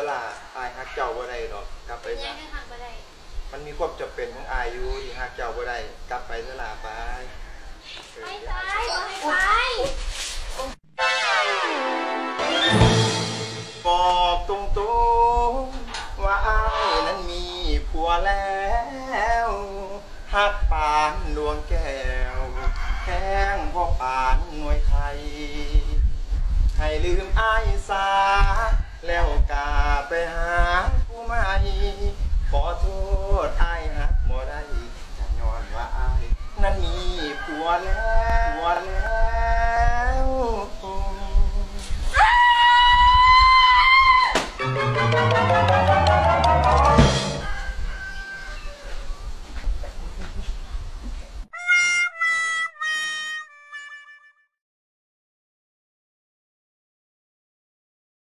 สละอายฮักเจ้าบ่ได้ดอกกลับไปเป็นยัซะงไงหักบ่ได้มันมีความจำเป็นของอายอยู่ที่ฮักเจ้าบ่ได้กลับไปสละไปเออไม่อย่าไปหาบ่ให้ไปบอกตรงๆว่าอายนั้นมีผัวแล้วฮักปานดวงแก้วแข้งพ่อปานหน่วยไทยให้ลืมอายสา one.